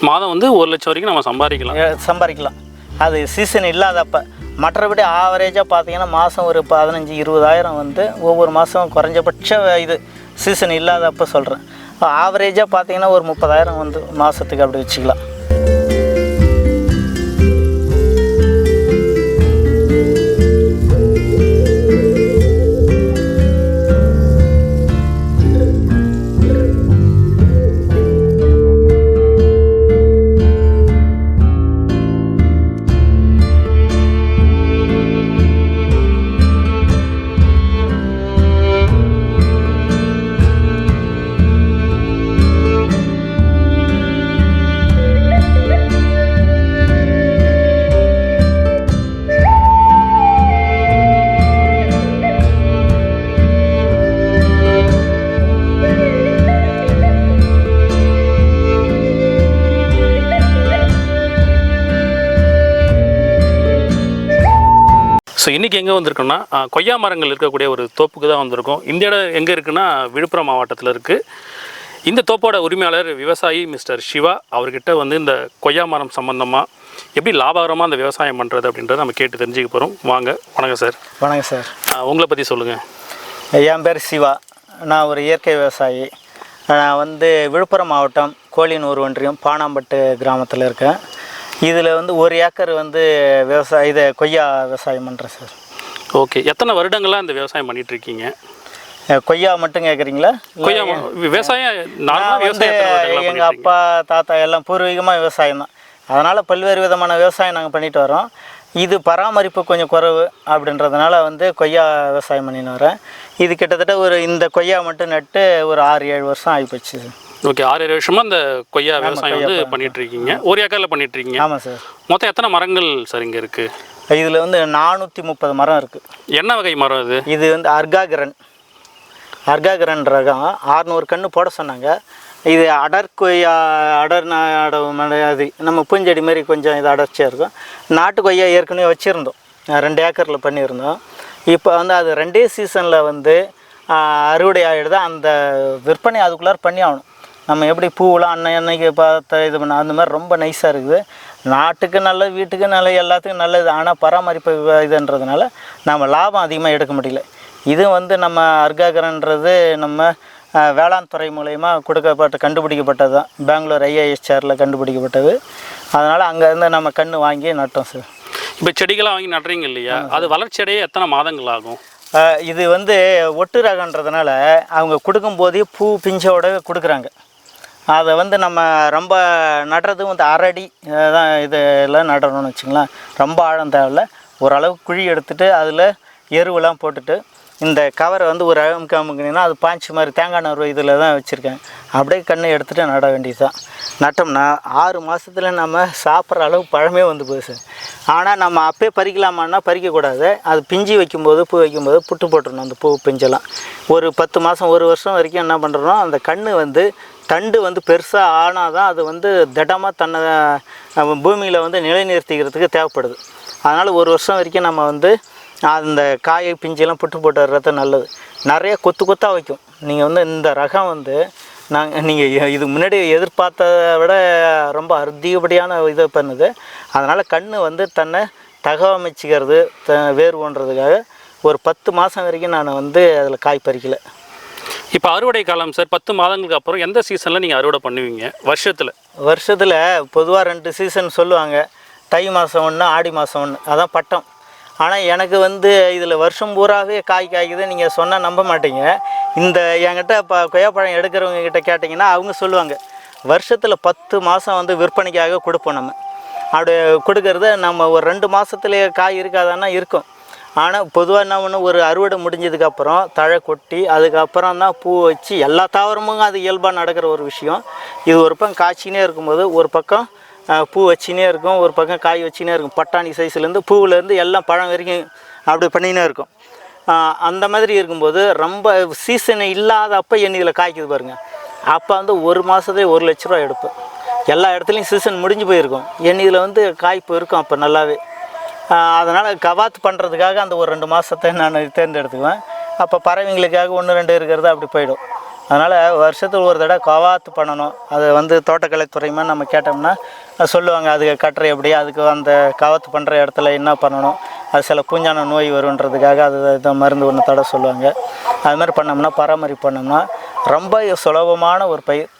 மாதம் வந்து ஒரு லட்சம் வரைக்கும் நம்ம சம்பாதிக்கலாம். சம்பாதிக்கலாம். அது சீசன் இல்லாதப்ப. மற்றபடி ஆவரேஜாக பார்த்தீங்கன்னா மாதம் ஒரு பதினஞ்சு இருபதாயிரம் வந்து ஒவ்வொரு மாதம் குறைஞ்சபட்ச இது சீசன் இல்லாதப்ப சொல்கிறேன் ஆவரேஜாக பார்த்தீங்கன்னா ஒரு முப்பதாயிரம் வந்து மாதத்துக்கு அப்படி வச்சுக்கலாம். இன்றைக்கி எங்கே வந்திருக்கோம்னா கொய்யா மரங்கள் இருக்கக்கூடிய ஒரு தோப்புக்கு தான் வந்திருக்கோம். இந்த இடம் எங்கே இருக்குன்னா விழுப்புரம் மாவட்டத்தில் இருக்குது இந்த தோப்போட உரிமையாளர் விவசாயி மிஸ்டர் சிவா அவர்கிட்ட வந்து இந்த கொய்யா மரம் சம்மந்தமாக எப்படி லாபகரமாக அந்த விவசாயம் பண்ணுறது அப்படின்றத நம்ம கேட்டு தெரிஞ்சுக்க போகிறோம் வாங்க வணக்கம் சார். வணக்கம் சார். உங்களை பற்றி சொல்லுங்கள் என் பேர் சிவா. நான் ஒரு இயற்கை விவசாயி. நான் வந்து விழுப்புரம் மாவட்டம் கோழியனூர் ஒன்றியம் பானாம்பட்டு கிராமத்தில் இருக்கேன். இதில் வந்து ஒரு ஏக்கர் வந்து விவசாய இதை கொய்யா விவசாயம் பண்ணுறேன் சார். ஓகே. எத்தனை வருடங்களாக இந்த விவசாயம் பண்ணிட்டு இருக்கீங்க அஹ் கொய்யா மட்டும் கேட்குறீங்களா? கொய்யா விவசாயம் நான் எங்கள் அப்பா தாத்தா எல்லாம் பூர்வீகமாக விவசாயம் தான். அதனால் பல்வேறு விதமான விவசாயம் நாங்கள் பண்ணிட்டு வரோம். இது பராமரிப்பு கொஞ்சம் குறைவு அப்படின்றதுனால வந்து கொய்யா விவசாயம் பண்ணின்னு வரேன். இது கிட்டத்தட்ட ஒரு இந்த கொய்யா மட்டும் நட்டு ஒரு ஆறு ஏழு வருஷம் ஆகிப்போச்சு ஓகே ஆறு ஏழு வருஷமா இந்த கொய்யா விவசாயம் வந்து பண்ணிட்டு இருக்கீங்க ஒரு ஏக்கரில் பண்ணிட்டு இருக்கீங்க ஆமாம் சார். மொத்தம் எத்தனை மரங்கள் சார் இங்கே இருக்குது இதில் வந்து நானூற்றி முப்பது மரம் இருக்குது என்ன வகை மரம் இது இது வந்து அர்காகிரன். அர்காகிரன் ரகம். ஆறுநூறு கன்று போட சொன்னாங்க. இது அடர் கொய்யா அடர் அது நம்ம பூஞ்செடி மாதிரி கொஞ்சம் இது அடர்ச்சியாக இருக்கும். நாட்டு கொய்யா ஏற்கனவே வச்சுருந்தோம். ரெண்டு ஏக்கரில் பண்ணியிருந்தோம். இப்போ வந்து அது ரெண்டே சீசனில் வந்து அறுவடை ஆகிடுது அந்த விற்பனை அதுக்குள்ளார பண்ணி ஆகணும். நம்ம எப்படி பூவெலாம் அன்னை அன்னைக்கு பார்த்த இது பண்ண அந்த மாதிரி ரொம்ப நைஸாக இருக்குது. நாட்டுக்கு நல்லது வீட்டுக்கு நல்லது எல்லாத்துக்கும் நல்லது ஆனால் பராமரிப்பு இதுன்றதுனால நம்ம லாபம் அதிகமாக எடுக்க முடியல. இது வந்து நம்ம அர்காகரன்றது நம்ம வேளாண் துறை மூலயமா கொடுக்கப்பட்ட கண்டுபிடிக்கப்பட்டது தான் பெங்களூர் ஐஏஎஸ்ஆரில் கண்டுபிடிக்கப்பட்டது. அதனால் அங்கேருந்து நம்ம கன்று வாங்கி நட்டோம் சார் இப்போ செடிகளாக வாங்கி நடுறீங்க இல்லையா? அது வளர்ச்சி அடைய எத்தனை மாதங்கள் ஆகும்? இது வந்து ஒட்டு ரகன்றதுனால அவங்க கொடுக்கும்போதே பூ பிஞ்சோட கொடுக்குறாங்க. அதை வந்து நம்ம ரொம்ப நடுறது வந்து அரடி தான் இது எல்லாம் நடணும்னு வச்சுங்களேன். ரொம்ப ஆழம் தேவையில்ல. ஓரளவுக்கு குழி எடுத்துட்டு அதில் எருவெல்லாம் போட்டுட்டு இந்த கவரை வந்து ஒரு அழகம் அமுக்குனீங்கன்னா அது பாஞ்சு மாதிரி தேங்காய் நார் இதில் தான் வச்சுருக்கேன். அப்படியே கண்ணை எடுத்துகிட்டு நட வேண்டியது தான் நட்டோம்னா ஆறு மாதத்துல நம்ம சாப்பிட்ற அளவு பழமே வந்து போச்சு ஆனால் நம்ம அப்பயே பறிக்கலாமான்னா பறிக்கக்கூடாது. அது பிஞ்சு வைக்கும்போது பூ வைக்கும்போது புட்டு போட்டுடணும் அந்த பூ பிஞ்செல்லாம். ஒரு பத்து மாதம் ஒரு வருஷம் வரைக்கும் என்ன பண்ணுறோம் அந்த கன்று வந்து தண்டு வந்து பெருசாக ஆனால் தான் அது வந்து திடமாக தன்னை நம்ம பூமியில் வந்து நிலைநிறுத்திக்கிறதுக்கு தேவைப்படுது. அதனால் ஒரு வருஷம் வரைக்கும் நம்ம வந்து அந்த காயை பிஞ்செல்லாம் புட்டு போட்டு வர்றது நல்லது. நிறைய கொத்து கொத்தாக வைக்கும். நீங்கள் வந்து இந்த ரகம் வந்து நாங்கள் நீங்கள் இது முன்னாடி எதிர்பார்த்ததை விட ரொம்ப அதிகப்படியான இதை பண்ணுது. அதனால் கண் வந்து தன்னை தகவமைச்சிக்கிறது த வேர் பண்ணுறதுக்காக ஒரு பத்து மாதம் வரைக்கும் நான் வந்து அதில் காய் பறிக்கலை. இப்போ அறுவடை காலம் சார் பத்து மாதங்களுக்கு அப்புறம் எந்த சீசனில் நீங்கள் அறுவடை பண்ணுவீங்க? வருஷத்தில்? வருஷத்தில் பொதுவாக ரெண்டு சீசன் சொல்லுவாங்க. தை மாதம் ஒன்று ஆடி மாதம் ஒன்று அதான் பட்டம். ஆனால் எனக்கு வந்து இதில் வருஷம் பூராவே காய் காய்க்குது. நீங்கள் சொன்னால் நம்ப மாட்டீங்க. இந்த என்கிட்ட இப்போ கொய்யாப்பழம் எடுக்கிறவங்க கிட்ட கேட்டிங்கன்னா அவங்க சொல்லுவாங்க. வருஷத்தில் பத்து மாதம் வந்து விற்பனைக்காக கொடுப்போம் நம்ம. அப்படி கொடுக்கறது நம்ம ஒரு ரெண்டு மாதத்துலேயே காய் இருக்காதான்னா இருக்கும். ஆனால் பொதுவாக என்ன பண்ணு ஒரு அறுவடை முடிஞ்சதுக்கப்புறம் தழை கொட்டி அதுக்கப்புறம் தான் பூ வச்சு எல்லா தாவரமும் அது இயல்பாக நடக்கிற ஒரு விஷயம். இது ஒரு பக்கம் காய்ச்சினே இருக்கும்போது ஒரு பக்கம் பூ வச்சுனே இருக்கும் ஒரு பக்கம் காய் வச்சுனே இருக்கும். பட்டாணி சைஸ்லேருந்து பூவிலேருந்து எல்லாம் பழம் வரைக்கும் அப்படி பண்ணினே இருக்கும். அந்த மாதிரி இருக்கும்போது ரொம்ப சீசன் இல்லாதப்போ என் இதில் காய்க்குது பாருங்கள் அப்போ வந்து ஒரு மாதத்துலேயே ஒரு லட்ச ரூபா எடுப்பேன் எல்லா இடத்துலையும் சீசன் முடிஞ்சு போயிருக்கும். என் இதில் வந்து காய்ப்பு இருக்கும் அப்போ நல்லாவே. அதனால் கவாத் பண்ணுறதுக்காக அந்த ஒரு ரெண்டு மாதத்தை நான் தேர்ந்தெடுத்துக்குவேன். அப்போ பறவைங்களுக்காக ஒன்று ரெண்டு இருக்கிறது அப்படி போயிடும். அதனால் வருஷத்துக்கு ஒரு தடவை கவாத்து பண்ணணும். அது வந்து தோட்டக்கலைத்துறைமா நம்ம கேட்டோம்னா சொல்லுவாங்க அதுக்கு கட்டுற எப்படி அதுக்கு அந்த கவாத்து பண்ணுற இடத்துல என்ன பண்ணணும் அது சில பூஞ்சான நோய் வருன்றதுக்காக அது இது மருந்து ஒன்று தட சொல்லுவாங்க. அது மாதிரி பண்ணோம்னா பராமரிப்பு பண்ணோம்னா ரொம்ப சுலபமான ஒரு பயிர்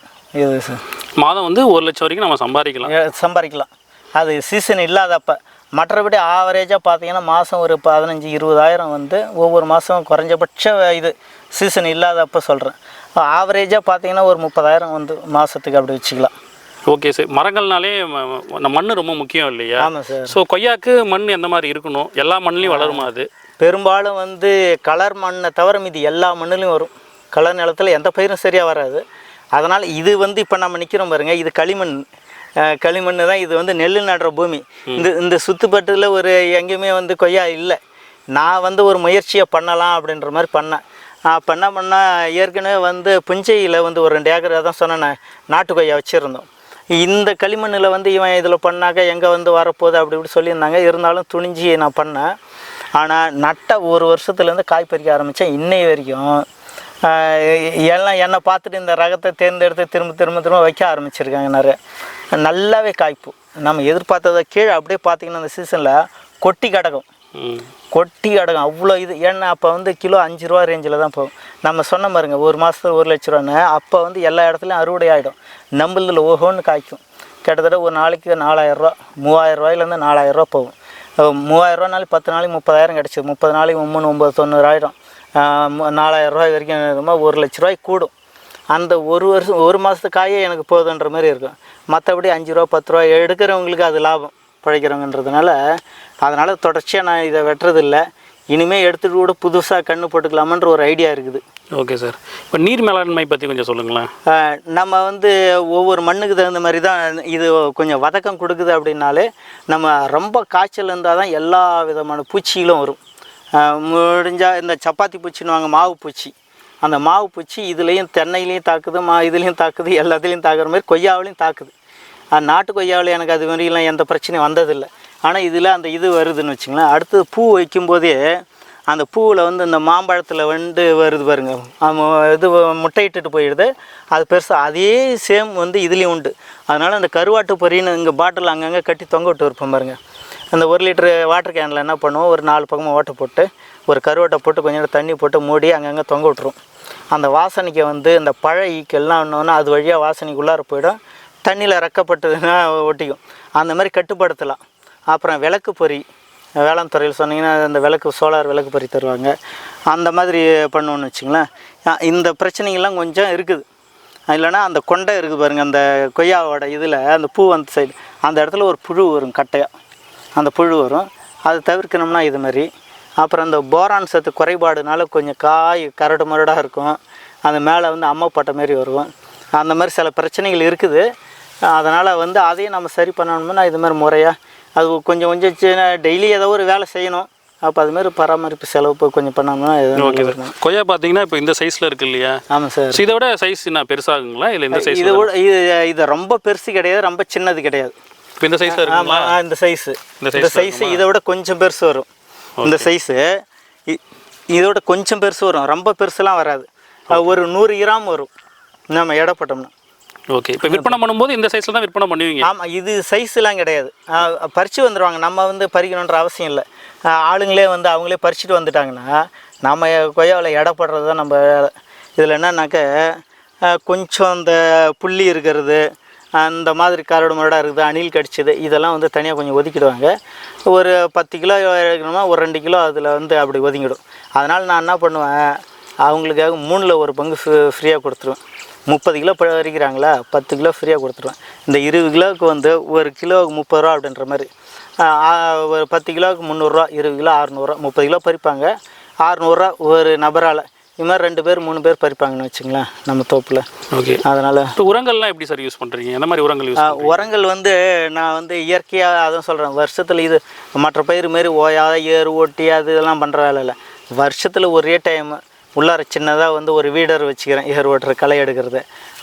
இது மாதம் வந்து ஒரு லட்சம் வரைக்கும் நம்ம சம்பாதிக்கலாம். சம்பாதிக்கலாம். அது சீசன் இல்லாதப்ப மற்றபடி ஆவரேஜாக பார்த்தீங்கன்னா மாதம் ஒரு பதினஞ்சு இருபதாயிரம் வந்து ஒவ்வொரு மாதம் குறைஞ்சபட்ச இது சீசன் இல்லாதப்ப சொல்கிறேன் ஆவரேஜாக பார்த்தீங்கன்னா ஒரு முப்பதாயிரம் வந்து மாதத்துக்கு அப்படி வச்சுக்கலாம். ஓகே சார் மரங்கள்னாலே மண் ரொம்ப முக்கியம் இல்லையா? ஆமாம் சார் ஸோ கொய்யாக்கு மண் எந்த மாதிரி இருக்கணும்? எல்லா மண்ணிலையும் வளருமா அது? பெரும்பாலும் வந்து கலர் மண்ணை தவிர மீதி எல்லா மண்ணிலையும் வரும். கலர் நிலத்தில் எந்த பயிரும் சரியாக வராது. அதனால் இது வந்து இப்போ நம்ம நிற்கிறோம் பாருங்க இது களிமண். களிமண் தான் இது வந்து நெல் நடுற பூமி. இந்த இந்த சுத்துப்பட்டில் ஒரு எங்கேயுமே வந்து கொய்யா இல்லை. நான் வந்து ஒரு முயற்சியை பண்ணலாம் அப்படின்ற மாதிரி பண்ணேன். அப்போ என்ன பண்ணால் ஏற்கனவே வந்து புஞ்சையில் வந்து ஒரு ரெண்டு ஏக்கர் தான் சொன்னேன் நாட்டு கொய்யா வச்சுருந்தோம். இந்த களிமண்ணில் வந்து இவன் இதில் பண்ணாக்க எங்கே வந்து வரப்போகுது அப்படி இப்படி சொல்லியிருந்தாங்க. இருந்தாலும் துணிஞ்சு நான் பண்ணேன். ஆனால் நட்ட ஒரு வருஷத்துலேருந்து காய் பறிக்க ஆரம்பித்தேன் இன்னை வரைக்கும் எல்லாம் என்னை பார்த்துட்டு இந்த ரகத்தை தேர்ந்தெடுத்து திரும்ப திரும்ப திரும்ப வைக்க ஆரம்பிச்சிருக்காங்க நிறைய. நல்லாவே காய்ப்பு. நம்ம எதிர்பார்த்ததை கீழே அப்படியே பார்த்தீங்கன்னா இந்த சீசனில் கொட்டி கிடக்கும். கொட்டி கிடக்கும். அவ்வளோ இது. ஏன்னா அப்போ வந்து கிலோ அஞ்சு ரூபா ரேஞ்சில் தான் போகும். நம்ம சொன்ன பாருங்க ஒரு மாதத்துக்கு ஒரு லட்ச ரூபான்னு. அப்போ வந்து எல்லா இடத்துலையும் அறுவடை ஆகிடும் நம்மளதில் ஓஹோன்னு காய்க்கும். கிட்டத்தட்ட ஒரு நாளைக்கு நாலாயிரரூவா மூவாயிரம் ரூபாயிலேருந்து நாலாயிரரூவா போகும். ரூபானாலும் பத்து நாளைக்கு முப்பதாயிரம் கிடச்சிது. முப்பது நாளைக்கு மூணு ஒம்பது தொண்ணூறு ஆயிடும். ஆஹ் மு- நாலாயிரம் ரூபாய் வரைக்கும் ஒரு லட்ச ரூபாய்க்கு கூடும். அந்த ஒரு வருஷம் ஒரு மாதத்து காயே எனக்கு போதுன்ற மாதிரி இருக்கும். மற்றபடி அஞ்சு ரூபா பத்து ரூபா எடுக்கிறவங்களுக்கு அது லாபம் பிழைக்கிறவங்கன்றதுனால அதனால் தொடர்ச்சியாக நான் இதை வெட்டுறதில்ல. இனிமேல் எடுத்துகிட்டு கூட புதுசாக கன்று போட்டுக்கலாமன்ற ஒரு ஐடியா இருக்குது. Okay sir. இப்போ நீர் மேலாண்மை பற்றி கொஞ்சம் சொல்லுங்களேன். நம்ம வந்து ஒவ்வொரு மண்ணுக்கு தகுந்த மாதிரி தான் இது கொஞ்சம் வதக்கம் கொடுக்குது அப்படின்னாலே நம்ம ரொம்ப காய்ச்சல் இருந்தால் தான் எல்லா விதமான பூச்சிகளும் வரும். முடிஞ்சால் இந்த சப்பாத்தி பூச்சின்னுவாங்க மாவு பூச்சி. அந்த மாவு பூச்சி இதுலேயும் தென்னையிலையும் தாக்குது மா இதுலேயும் தாக்குது எல்லாத்துலேயும் தாக்குற மாதிரி கொய்யாவிலையும் தாக்குது. அது நாட்டு கொய்யாவில் எனக்கு அது மாதிரிலாம் எந்த பிரச்சனையும் வந்ததில்லை. ஆனால் இதில் அந்த இது வருதுன்னு வச்சுங்களேன். அடுத்தது பூ வைக்கும்போதே அந்த பூவில் வந்து இந்த மாம்பழத்தில் வந்து வருது பாருங்க. இது முட்டையிட்டுட்டு போயிடுது. அது பெருசாக அதே சேம் வந்து இதுலேயும் உண்டு. அதனால் அந்த கருவாட்டு பொரின்னு இங்கே பாட்டில் அங்கங்கே கட்டி தொங்க விட்டு இருப்போம் பாருங்கள் அந்த ஒரு லிட்டரு வாட்டர் கேனில் என்ன பண்ணுவோம்? ஒரு நாலு பக்கமாக ஓட்டை போட்டு ஒரு கருவாட்டை போட்டு கொஞ்சம் நேரம் தண்ணி போட்டு மூடி அங்கங்கே தொங்க விட்டுரும் அந்த வாசனைக்கு வந்து இந்த பழ ஈக்கெல்லாம் ஒன்றுனா அது வழியாக வாசனைக்குள்ளார போயிடும். தண்ணியில் ரக்கப்பட்டதுன்னா ஒட்டிக்கும். அந்த மாதிரி கட்டுப்படுத்தலாம். அப்புறம் விளக்கு பொறி. வேளாண் துறையில் சொன்னீங்கன்னா அந்த விளக்கு சோலார் விளக்கு பொறி தருவாங்க. அந்த மாதிரி பண்ணுவோன்னு வச்சுங்களேன். இந்த பிரச்சனைகள்லாம் கொஞ்சம் இருக்குது. இல்லைன்னா அந்த கொண்டை இருக்குது பாருங்கள் அந்த கொய்யாவோட இதில் அந்த பூ அந்த சைடு அந்த இடத்துல ஒரு புழு வரும் கட்டையாக அந்த புழு வரும். அதை தவிர்க்கணும்னா இது மாதிரி. அப்புறம் அந்த போரான் சத்து குறைபாடுனால கொஞ்சம் காய் கரடு மரடாக இருக்கும். அந்த மேலே வந்து அம்மைப்பட்ட மாதிரி வரும். அந்த மாதிரி சில பிரச்சனைகள் இருக்குது. அதனால் வந்து அதையும் நம்ம சரி பண்ணணும்னா இது மாதிரி முறையாக அது கொஞ்சம் கொஞ்சம் டெய்லி ஏதோ ஒரு வேலை செய்யணும். அப்போ அது மாதிரி பராமரிப்பு செலவு கொஞ்சம் பண்ணோம்னா ஓகே சார் கொய்யா பார்த்தீங்கன்னா இப்போ இந்த சைஸில் இருக்கு இல்லையா? ஆமாம் சார் இதை விட சைஸ் என்ன பெருசாகுங்களா? இல்லை இந்த சைஸ் இது கூட இது இது ரொம்ப பெருசு கிடையாது ரொம்ப சின்னது கிடையாது. இப்போ இந்த சைஸில் இருக்குங்களா? இந்த சைஸு இந்த இந்த சைஸு இதை விட கொஞ்சம் பெருசு வரும். இந்த சைஸு இதோட கொஞ்சம் பெருசு வரும். ரொம்ப பெருசுலாம் வராது. ஒரு நூறு கிராம் வரும். நம்ம எடை போட்டோம்னா. ஓகே இப்போ விற்பனை பண்ணும்போது இந்த சைஸில் தான் விற்பனை பண்ணுவீங்க? ஆமாம் இது சைஸ்லாம் கிடையாது. பறிச்சு வந்துடுவாங்க நம்ம வந்து பறிக்கணுன்ற அவசியம் இல்லை. ஆளுங்களே வந்து அவங்களே பறிச்சுட்டு வந்துட்டாங்கன்னா நம்ம கொய்யாவில் எடை போடுறது தான் நம்ம இதில் என்னன்னாக்க கொஞ்சம் அந்த புள்ளி இருக்கிறது அந்த மாதிரி கரடு முரடாக இருக்குது அணில் கடிச்சது இதெல்லாம் வந்து தனியாக கொஞ்சம் ஒதுக்கிடுவாங்க. ஒரு பத்து கிலோ எடுக்கணுமா ஒரு ரெண்டு கிலோ அதில் வந்து அப்படி ஒதுங்கிடும். அதனால் நான் என்ன பண்ணுவேன் அவங்களுக்காக மூணில் ஒரு பங்கு ஃப்ரீயாக கொடுத்துருவேன். முப்பது கிலோ பறிக்கிறாங்களா பத்து கிலோ ஃப்ரீயாக கொடுத்துருவேன். இந்த இருபது கிலோவுக்கு வந்து ஒரு கிலோவுக்கு முப்பது ரூபா அப்படின்ற மாதிரி. ஒரு பத்து கிலோவுக்கு முந்நூறுரூவா இருபது கிலோ அறநூறுவா முப்பது கிலோ பறிப்பாங்க. அறநூறுரூவா ஒரு நபரால் இது மாதிரி ரெண்டு பேர் மூணு பேர் பறிப்பாங்கன்னு வச்சுங்களேன் நம்ம தோப்பில். ஓகே. அதனால் இப்போ உரங்கள்லாம் எப்படி சார் யூஸ் பண்ணுறீங்க எந்த மாதிரி உரங்கள் யூஸ் உரங்கள் வந்து நான் வந்து இயற்கையாக அதான் சொல்கிறேன் வருஷத்தில் இது மற்ற பயிர் மாரி ஓயாத ஏறு ஓட்டி அது இதெல்லாம் பண்ணுற வேலை இல்லை. வருஷத்தில் ஒரே டைம் உள்ளார சின்னதாக வந்து ஒரு வீடர் வச்சுக்கிறேன். ஏர் ஓட்டுற களை எடுக்கிறது.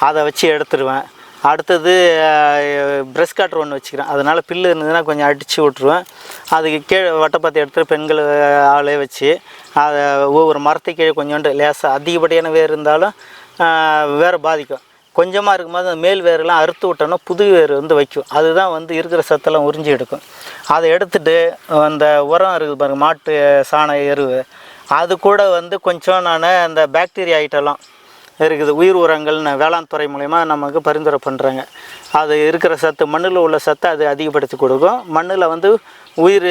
அதை வச்சு எடுத்துருவேன். அடுத்தது ப்ரெஷ் கட்டர் ஒன்று வச்சுக்கிறேன். அதனால் பில்லு இருந்ததுன்னா கொஞ்சம் அடித்து விட்ருவேன் அதுக்கு கீழே வட்டப்பாத்தி எடுத்து பெண்கள் ஆளே வச்சு அதை ஒவ்வொரு மரத்துக்கு கீழே கொஞ்சோண்டு லேசாக அதிகப்படியான வேர் இருந்தாலும் வேறு பாதிக்கும். கொஞ்சமாக இருக்கும்போது அந்த மேல் வேரெல்லாம் அறுத்து விட்டோன்னா புது வேர் வந்து வைக்கும். அதுதான் வந்து இருக்கிற சத்தெல்லாம் உறிஞ்சி எடுக்கும். அதை எடுத்துட்டு அந்த உரம் இருக்குது பாருங்கள் மாட்டு சாண எருவு. அது கூட வந்து கொஞ்சம் நான் அந்த பாக்டீரியா ஐட்டம்லாம் இருக்குது. உயிர் உரங்கள்னு வேளாண் துறை மூலயமா நமக்கு பரிந்துரை பண்ணுறாங்க அது இருக்கிற சத்து மண்ணில் உள்ள சத்தை அது அதிகப்படுத்தி கொடுக்கும். மண்ணில் வந்து உயிர்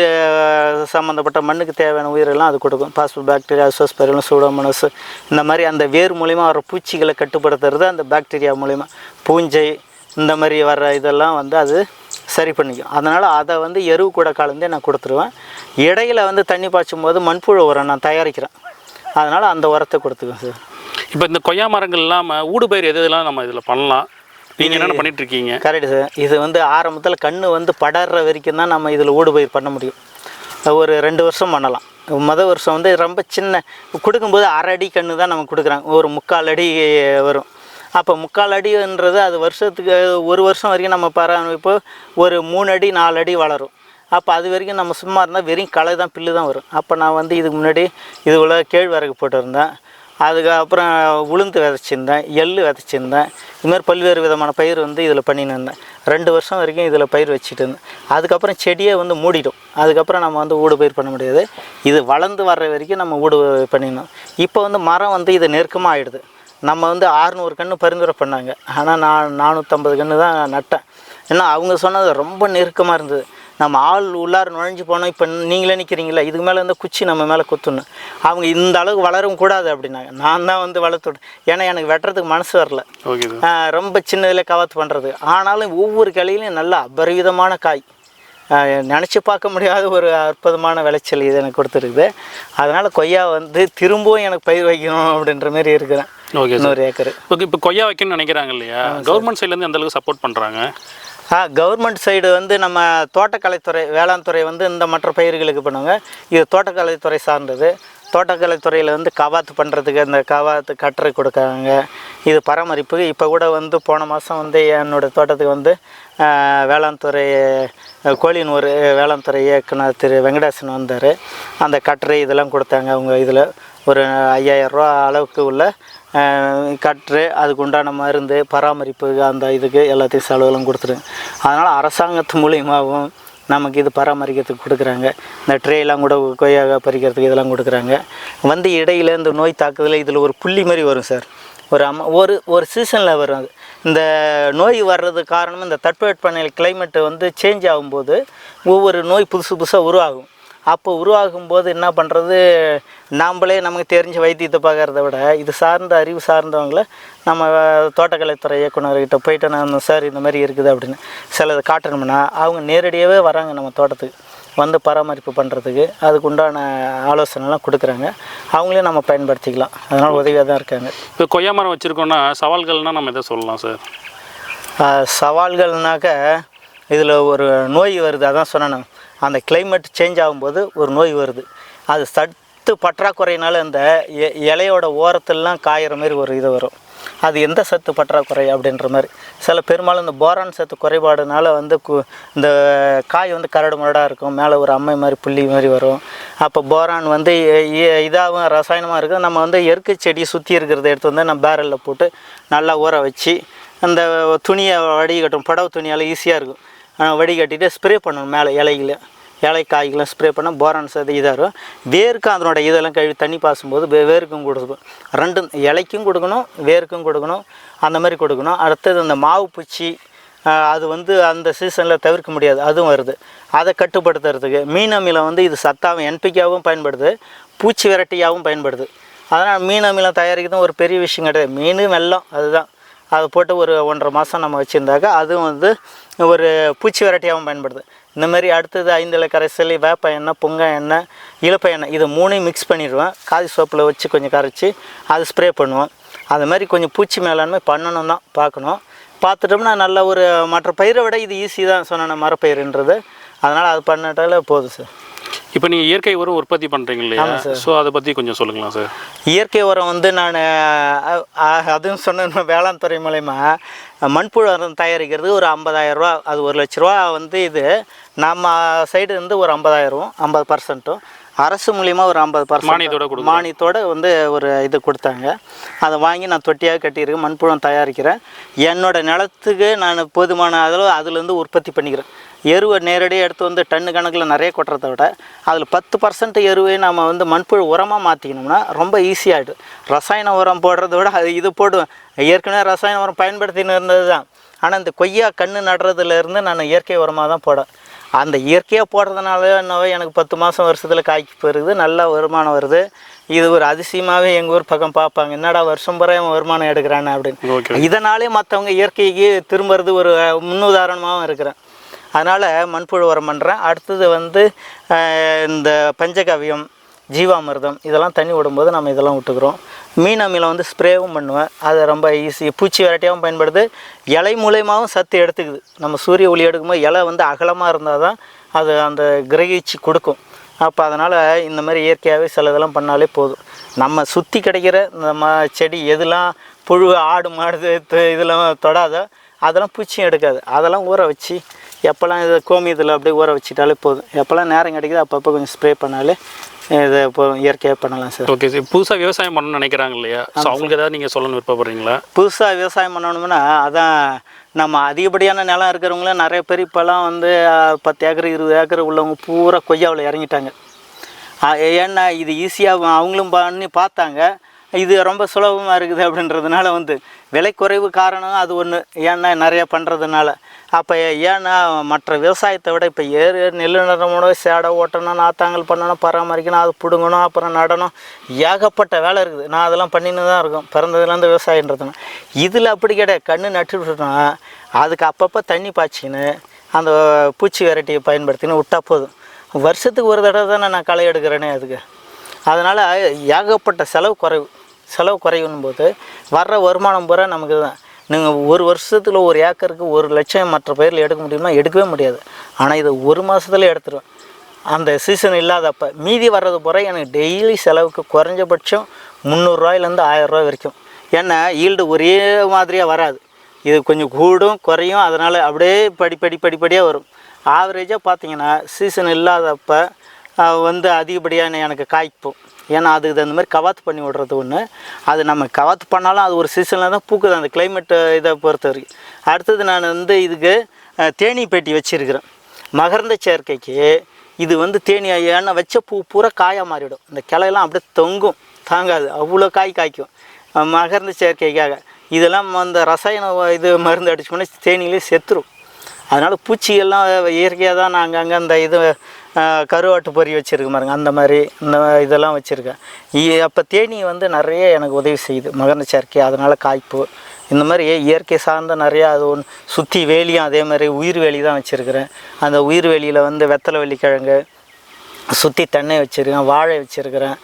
சம்மந்தப்பட்ட மண்ணுக்கு தேவையான உயிரெல்லாம் அது கொடுக்கும். பாஸ்பு பாக்டீரியா அசோஸ்பெரிலம் சூடோமோனஸ் இந்த மாதிரி அந்த வேர் மூலிமா வர பூச்சிகளை கட்டுப்படுத்துறது அந்த பாக்டீரியா மூலிமா பூஞ்சை இந்த மாதிரி வர்ற இதெல்லாம் வந்து அது சரி பண்ணிக்கும். அதனால் அதை வந்து எருவு கூட கலந்தே நான் கொடுத்துருவேன். இடையில வந்து தண்ணி பாய்ச்சும் போது மண்புழு உரம் நான் தயாரிக்கிறேன். அதனால் அந்த உரத்தை கொடுத்துக்குவேன் சார். இப்போ இந்த கொய்யா மரங்கள் இல்லாமல் ஊடுபயிர் எது எதெல்லாம் நம்ம இதில் பண்ணலாம்? நீங்கள் என்னென்ன பண்ணிட்டு இருக்கீங்க கரெக்டு சார் இது வந்து ஆரம்பத்தில் கண்ணு வந்து படர்ற வரைக்கும் தான் நம்ம இதில் ஊடுபயிர் பண்ண முடியும். ஒரு ரெண்டு வருஷம் பண்ணலாம். மொதல் வருஷம் வந்து ரொம்ப சின்ன கொடுக்கும்போது அரை அடி கன்று தான் நமக்கு கொடுக்குறாங்க. ஒரு முக்கால் அடி வரும். அப்போ முக்கால் அடின்றது அது வருஷத்துக்கு ஒரு வருஷம் வரைக்கும் நம்ம பராமரிப்பு ஒரு மூணு அடி நாலு அடி வளரும். அப்போ அது வரைக்கும் நம்ம சும்மா இருந்தால் வெறும் களை தான் பில்லு தான் வரும். அப்போ நான் வந்து இதுக்கு முன்னாடி இது உள்ள கேழ்வரகு போட்டிருந்தேன். அதுக்கப்புறம் உளுந்து விதைச்சிருந்தேன் எள் விதைச்சிருந்தேன். இதுமாதிரி பல்வேறு விதமான பயிர் வந்து இதில் பண்ணின்னு இருந்தேன். ரெண்டு வருஷம் வரைக்கும் இதில் பயிர் வச்சுட்டு இருந்தேன். அதுக்கப்புறம் செடியை வந்து மூடிடும். அதுக்கப்புறம் நம்ம வந்து ஊடு பயிர் பண்ண முடியாது. இது வளர்ந்து வர்ற வரைக்கும் நம்ம ஊடு பண்ணிடணும். இப்போ வந்து மரம் வந்து இது நெருக்கமாக ஆகிடுது நம்ம வந்து ஆறுநூறு கன்று பரிந்துரை பண்ணாங்க. ஆனால் நான் நானூற்றம்பது கன்று தான் நட்டேன். ஏன்னா அவங்க சொன்னது ரொம்ப நெருக்கமாக இருந்தது. நம்ம ஆள் உள்ளார நுழைஞ்சு போனோம் இப்போ நீங்களே நிற்கிறீங்களா இதுக்கு மேலே இந்த குச்சி நம்ம மேலே குத்தணும். அவங்க இந்த அளவுக்கு வளரவும் கூடாது அப்படின்னாங்க. நான் தான் வந்து வளர்த்து ஏன்னா எனக்கு வெட்டுறதுக்கு மனசு வரல. ரொம்ப சின்னதில் கவாத்து பண்ணுறது ஆனாலும் ஒவ்வொரு கிளையிலையும் நல்ல அபரிவிதமான காய். நினச்சி பார்க்க முடியாத ஒரு அற்புதமான விளைச்சல் இது எனக்கு கொடுத்துருக்குது. அதனால் கொய்யா வந்து திரும்பவும் எனக்கு பயிர் வைக்கணும் அப்படின்ற மாதிரி இருக்கிறேன். ஓகே இன்னொரு ஏக்கர். ஓகே இப்போ கொய்யா வைக்கணும்னு நினைக்கிறாங்க இல்லையா? கவர்மெண்ட் சைட்லேருந்து எந்த அளவுக்கு சப்போர்ட் பண்ணுறாங்க கவர்மெண்ட் சைடு வந்து நம்ம தோட்டக்கலைத்துறை வேளாண் துறை வந்து இந்த மற்ற பயிர்களுக்கு பண்ணுவாங்க. இது தோட்டக்கலைத்துறை சார்ந்தது. தோட்டக்கலைத்துறையில் வந்து கவாத்து பண்ணுறதுக்கு அந்த கவாத்து கட்டுரை கொடுக்குறாங்க இது பராமரிப்பு இப்போ கூட வந்து போன மாதம் வந்து என்னோட தோட்டத்துக்கு வந்து வேளாண் துறை அஹ், கோழியனூர் வேளாண் துறை இயக்குனர் திரு வெங்கடேசன் வந்தார். அந்த கட்டுரை இதெல்லாம் கொடுத்தாங்க. அவங்க இதில் ஒரு ஐயாயிரம் ரூபா அளவுக்கு உள்ள கற்று அதுக்கு உண்டான மருந்து பராமரிப்பு அந்த இதுக்கு எல்லாத்தையும் செலவெல்லாம் கொடுத்துருங்க அதனால் அரசாங்கத்து மூலியமாகவும் நமக்கு இது பராமரிக்கிறதுக்கு கொடுக்குறாங்க. இந்த ட்ரேலாம் கூட கொய்யா பறிக்கிறதுக்கு இதெல்லாம் கொடுக்குறாங்க. வந்து இடையில இந்த நோய் தாக்குதல் இதில் ஒரு புள்ளி மாதிரி வரும் சார். ஒரு அம்மா ஒரு ஒரு சீசனில் வரும் அது. இந்த நோய் வர்றதுக்கு காரணம் இந்த தட்பவெட்பநிலை கிளைமேட்டு வந்து சேஞ்ச் ஆகும்போது ஒவ்வொரு நோய் புதுசு புதுசாக உருவாகும். அப்போ உருவாகும் போது என்ன பண்ணுறது நாம்ளே நமக்கு தெரிஞ்ச வைத்தியத்தை பார்க்கறத விட இது சார்ந்த அறிவு சார்ந்தவங்கள நம்ம தோட்டக்கலைத்துறை இயக்குனர்கிட்ட போயிட்டு நான் சார் இந்த மாதிரி இருக்குது அப்படின்னு சிலதை காட்டணும்னா அவங்க நேரடியாகவே வராங்க நம்ம தோட்டத்துக்கு. வந்து பராமரிப்பு பண்ணுறதுக்கு அதுக்கு உண்டான ஆலோசனைலாம் கொடுக்குறாங்க. அவங்களே நம்ம பயன்படுத்திக்கலாம். அதனால் உதவியாக தான் இருக்காங்க. இப்போ கொய்யா மரம் வச்சுருக்கோன்னா சவால்கள்னால் நம்ம எதை சொல்லலாம் சார்? சவால்கள்னாக்க இதில் ஒரு நோய் வருது அதான் சொன்னேன் அந்த கிளைமேட் சேஞ்ச் ஆகும்போது ஒரு நோய் வருது. அது சத்து பற்றாக்குறையினால அந்த இலையோட ஓரத்துலலாம் காயிற மாதிரி ஒரு இது வரும். அது எந்த சத்து பற்றாக்குறை அப்படின்ற மாதிரி சில பெரும்பாலும் இந்த போரான் சத்து குறைபாடுனால வந்து கு- இந்த காய் வந்து கரடு முரடாக இருக்கும். மேலே ஒரு அம்மை மாதிரி புள்ளி மாதிரி வரும். அப்போ போரான் வந்து இதாகவும் ரசாயனமாக இருக்கும். நம்ம வந்து எருக்கு செடி சுற்றி இருக்கிறத எடுத்து வந்து நம்ம பேரலில் போட்டு நல்லா ஊற வச்சு அந்த துணியை வடிகட்டும். படவு துணியால் ஈஸியாக இருக்கும். வடிகட்டிட்டு ஸ்ப்ரே பண்ணணும் மேலே இலைகளை இலை காய்களாம் ஸ்ப்ரே பண்ணால் போரான் சதி இதாக இருக்கும் வேருக்கும் அதனோட இதெல்லாம் கழுவி தண்ணி பாசும்போது வே- வேருக்கும் கொடுக்கும். ரெண்டும் இலைக்கும் கொடுக்கணும் வேருக்கும் கொடுக்கணும் அந்த மாதிரி கொடுக்கணும். அடுத்தது அந்த மாவு பூச்சி அது வந்து அந்த சீசனில் தவிர்க்க முடியாது அதுவும் வருது. அதை கட்டுப்படுத்துறதுக்கு மீன் அமிலம் வந்து இது சத்தாவும் என்பிக்காவும் பயன்படுது பூச்சி விரட்டியாகவும் பயன்படுது. அதனால் மீன் அமிலம் தயாரிக்கிறதும் ஒரு பெரிய விஷயம் கிடையாது. மீன் வெல்லம் அதுதான். அதை போட்டு ஒரு ஒன்றரை மாதம் நம்ம வச்சுருந்தாக்கா அதுவும் வந்து ஒரு பூச்சி வெரைட்டியாகவும் பயன்படுது. இந்த மாதிரி அடுத்தது ஐந்தில கரைசல் வேப்ப எண்ணெய் புங்க எண்ணெய் இழப்ப எண்ணெய் இது மூணையும் மிக்ஸ் பண்ணிடுவேன். காதி சோப்பில் வச்சு கொஞ்சம் கரைச்சி அது ஸ்ப்ரே பண்ணுவேன். அது மாதிரி கொஞ்சம் பூச்சி மேலாண்மை பண்ணணும் தான் பார்க்கணும். பார்த்துட்டோம்னா நல்ல ஒரு மற்ற பயிரை விட இது ஈஸி தான் சொன்னேன் மரப்பயிருன்றது அதனால் அது பண்ணிட்டாலே போதும் சார். இப்போ நீங்கள் இயற்கை உரம் உற்பத்தி பண்ணுறீங்க இல்லையா? ஸோ அதை பற்றி கொஞ்சம் சொல்லுங்களா சார். இயற்கை உரம் வந்து நான் அதுவும் சொன்ன வேளாண் துறை மூலயமா. மண்புழு உரம் தயாரிக்கிறது ஒரு 50000 ரூபா அது ஒரு லட்ச ரூபா வந்து இது. நம்ம சைடு இருந்து ஒரு ஐம்பதாயிரம் ஐம்பது பர்சன்ட்டும் அரசு மூலியமாக ஒரு ஐம்பது பர்சன்ட் மானியத்தோட. மானியத்தோட வந்து ஒரு இது கொடுத்தாங்க. அதை வாங்கி நான் தொட்டியாக கட்டியிருக்கேன் மண்புழம் தயாரிக்கிறேன். என்னோட நிலத்துக்கு நான் போதுமான அளவு அதுலேருந்து உற்பத்தி பண்ணிக்கிறேன். எருவை நேரடியாக எடுத்து வந்து டன்னு கணக்கில் நிறைய கொட்டுறதை விட அதில் பத்து பர்சன்ட் எருவை நம்ம வந்து மண்புழு உரமாக மாற்றிக்கணும்னா ரொம்ப ஈஸியாகிடும் ரசாயன உரம் போடுறத விட அது இது போடுவேன் ஏற்கனவே ரசாயன உரம் பயன்படுத்தின்னு இருந்தது தான் ஆனால் இந்த கொய்யா கன்று நடுறதுலேருந்து நான் இயற்கை உரமாக தான் போட. அந்த இயற்கையாக போடுறதுனால என்னவோ எனக்கு பத்து மாதம் வருஷத்தில் காய்க்கு போயிருக்குது நல்ல வருமானம் வருது. இது ஒரு அதிசயமாகவே எங்கள் ஊர் பக்கம் பார்ப்பாங்க. என்னடா வருஷம் இவன் வருமானம் எடுக்கிறானே அப்படின்னு. இதனாலே மற்றவங்க இயற்கைக்கு திரும்புறது ஒரு முன்னுதாரணமாகவும் இருக்கிறேன். அதனால் மண்புழு உரம் பண்ணுறேன் அடுத்தது வந்து இந்த பஞ்சகவியம் ஜீவாமிர்தம் இதெல்லாம் தண்ணி விடும்போது நம்ம இதெல்லாம் விட்டுக்கிறோம். மீன் அமிலம் வந்து ஸ்ப்ரேவும் பண்ணுவேன். அது ரொம்ப ஈஸி பூச்சி வெரைட்டியாகவும் பயன்படுது. இலை மூலயமாவும் சத்து எடுத்துக்குது. நம்ம சூரிய ஒளி எடுக்கும்போது இலை வந்து அகலமாக இருந்தால் தான் அது அந்த கிரகிச்சு கொடுக்கும். அப்போ அதனால் இந்த மாதிரி இயற்கையாகவே சில இதெல்லாம் பண்ணாலே போதும். நம்ம சுற்றி கிடைக்கிற இந்த ம செடி எதெல்லாம் புழு ஆடு மாடு இதெல்லாம் தொடாதோ அதெல்லாம் பூச்சியும் எடுக்காது. அதெல்லாம் ஊற வச்சு எப்போல்லாம் இது கோமி இதில் அப்படியே ஊற வச்சிட்டாலே போதும். எப்போல்லாம் நேரம் கிடைக்குதோ அப்பப்போ கொஞ்சம் ஸ்ப்ரே பண்ணாலே இது போதும் இயற்கையாக பண்ணலாம் சார். ஓகே சார் புதுசாக விவசாயம் பண்ணணும்னு நினைக்கிறாங்க இல்லையா? ஸோ அவங்களுக்கு ஏதாவது நீங்கள் சொல்லணும்னு விருப்பப்படுறீங்களா? புதுசாக விவசாயம் பண்ணணும்னா அதான் நம்ம அதிகப்படியான நிலம் இருக்கிறவங்களும் நிறைய பேர் இப்போல்லாம் வந்து பத்து ஏக்கர் இருபது ஏக்கர் உள்ளவங்க பூரா கொய்யாவில் இறங்கிட்டாங்க. ஏன்னா இது ஈஸியாக அவங்களும் பண்ணி பார்த்தாங்க. இது ரொம்ப சுலபமாக இருக்குது அப்படின்றதுனால வந்து விலை குறைவு காரணம் அது ஒன்று ஏன்னா நிறைய பண்ணுறதுனால அப்போ ஏன்னா மற்ற விவசாயத்தை விட இப்போ ஏறு நெல் நடணும் சேடை ஓட்டணும் நாத்தாங்கல் பண்ணணும் பராமரிக்கணும் அது பிடுங்கணும் அப்புறம் நடணும் ஏகப்பட்ட வேலை இருக்குது. நான் அதெல்லாம் பண்ணின்னு தான் இருக்கும். பிறந்ததுலேருந்து விவசாயன்றதுனா இதில் அப்படி கிடையாது. கண்ணு நட்டு விட்டுட்டோம்னா அதுக்கு அப்பப்போ தண்ணி பாய்ச்சின்னு அந்த பூச்சி வெரைட்டியை பயன்படுத்தின்னு விட்டால் போதும். வருஷத்துக்கு ஒரு தடவை தானே நான் களை எடுக்கிறேனே அதுக்கு. அதனால் ஏகப்பட்ட செலவு குறைவு. செலவு குறையும் போது வர்ற வருமானம் பூரா நமக்கு தான் நீங்கள் ஒரு வருஷத்தில் ஒரு ஏக்கருக்கு ஒரு லட்சம் மற்ற பயிரில் எடுக்க முடியுமா? எடுக்கவே முடியாது. ஆனால் இதை ஒரு மாதத்துல எடுத்துருவேன் அந்த சீசன் இல்லாதப்ப மீதி வர்றது பூரா எனக்கு டெய்லி செலவுக்கு குறைஞ்சபட்சம் முந்நூறுரூவாயிலேருந்து ஆயிரரூவா வரைக்கும். ஏன்னா ஈல்டு ஒரே மாதிரியாக வராது. இது கொஞ்சம் கூடும் குறையும். அதனால் அப்படியே படி படி படிப்படியாக வரும். ஆவரேஜாக பார்த்தீங்கன்னா சீசன் இல்லாதப்போ வந்து அதிகப்படியான எனக்கு காய்ப்போம் ஏன்னா அதுக்கு தகுந்த மாதிரி கவாத்து பண்ணி விடுறது ஒன்று அது நம்ம கவாத்து பண்ணாலும் அது ஒரு சீசனில் தான் பூக்குது. அந்த கிளைமேட்டு இதை பொறுத்த வரைக்கும். அடுத்தது நான் வந்து இதுக்கு தேனி தேனீ பெட்டி வச்சுருக்கிறேன். மகர்ந்த சேர்க்கைக்கு இது வந்து தேனி ஏன்னா வச்ச பூ பூரா காயாக மாறிடும் இந்த கிளையெல்லாம் அப்படியே தொங்கும். தாங்காது. அவ்வளோ காய் காய்க்கும். மகர்ந்த செயற்கைக்காக சேர்க்கைக்காக. இதெல்லாம் அந்த ரசாயன இது மருந்து அடிச்சோம்னா தேனியிலே செத்துரும். அதனால் பூச்சிகள்லாம் இயற்கையாக தான் நாங்கள் அங்கே அந்த இது கருவாட்டு பொறி வச்சுருக்க பாருங்க அந்த மாதிரி இந்த இதெல்லாம் வச்சுருக்கேன். அப்போ தேனி வந்து நிறைய எனக்கு உதவி செய்யுது மகன சேர்க்கை அதனால் காய்ப்பு. இந்த மாதிரி இயற்கை சார்ந்த நிறையா அது ஒன்று சுற்றி வேலியும் அதே மாதிரி உயிர் வேலி தான் வச்சுருக்கிறேன். அந்த உயிர் வேலியில் வந்து வெத்தலை வெள்ளிக்கிழங்கு சுற்றி தென்னை வச்சுருக்கேன் வாழை வச்சுருக்கிறேன்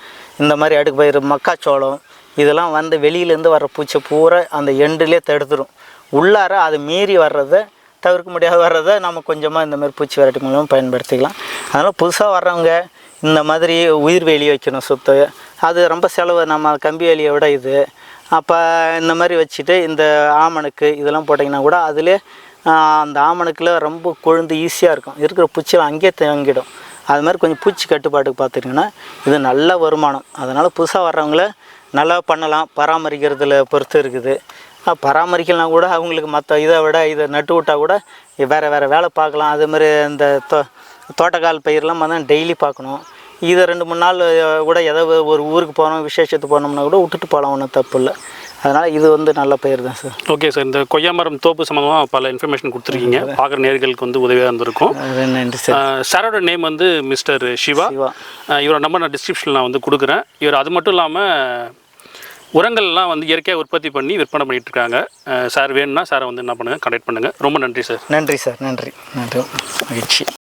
இந்த மாதிரி அடுக்கு பயிர் மக்காச்சோளம் இதெல்லாம் வந்து வெளியிலேருந்து வர்ற பூச்சை பூரா அந்த எண்டுலேயே தடுத்துரும். உள்ளார அது மீறி வர்றதை தவிர்க்க முடியாத வர்றதை நம்ம கொஞ்சமாக இந்த மாதிரி பூச்சி வெரைட்டி மூலமாக பயன்படுத்திக்கலாம். அதனால் புதுசாக வர்றவங்க இந்த மாதிரி உயிர் வேலி வைக்கணும் சுத்த. அது ரொம்ப செலவு நம்ம கம்பி வேலியை விட இது. அப்போ இந்த மாதிரி வச்சுட்டு இந்த ஆமணுக்கு இதெல்லாம் போட்டிங்கன்னா கூட அதிலே அந்த ஆமணுக்கில் ரொம்ப கொழுந்து ஈஸியாக இருக்கும். இருக்கிற பூச்சியெல்லாம் அங்கேயே தங்கிடும். அது மாதிரி கொஞ்சம் பூச்சி கட்டுப்பாட்டுக்கு பார்த்துட்டிங்கன்னா இது நல்ல வருமானம். அதனால் புதுசாக வர்றவங்கள நல்லா பண்ணலாம். பராமரிக்கிறதுல பொறுத்து இருக்குது. பராமரிக்கலாம் கூட அவங்களுக்கு மற்ற இதை விட இதை நட்டு விட்டால் கூட வேறு வேறு வேலை பார்க்கலாம். அதே மாதிரி இந்த தோ தோட்டக்கால் பயிரெலாம் பார்த்தா டெய்லி பார்க்கணும். இதை ரெண்டு மூணு நாள் கூட ஏதோ ஒரு ஊருக்கு போகிறோம் விசேஷத்துக்கு போனோம்னா கூட விட்டுட்டு போகலாம் ஒன்றும் தப்பு இல்லை. அதனால் இது வந்து நல்ல பயிர் தான் சார். ஓகே சார் இந்த கொய்யா மரம் தோப்பு சம்மந்தமாக பல இன்ஃபர்மேஷன் கொடுத்துருக்கீங்க. பார்க்குற நேர்களுக்கு வந்து உதவியாக இருந்திருக்கும். நன்றி சார். சாரோட நேம் வந்து மிஸ்டர் சிவா இவரோட நம்பர் நான் டிஸ்கிரிப்ஷனில் நான் வந்து கொடுக்குறேன். இவர் அது மட்டும் இல்லாமல் உரங்கள்லாம் வந்து இயற்கையாக உற்பத்தி பண்ணி விற்பனை பண்ணிட்டு இருக்காங்க சார் வேணும்னா சாரை வந்து என்ன பண்ணுங்கள் கண்டெக்ட் பண்ணுங்கள் ரொம்ப நன்றி சார். நன்றி சார் நன்றி. நன்றி. மகிழ்ச்சி.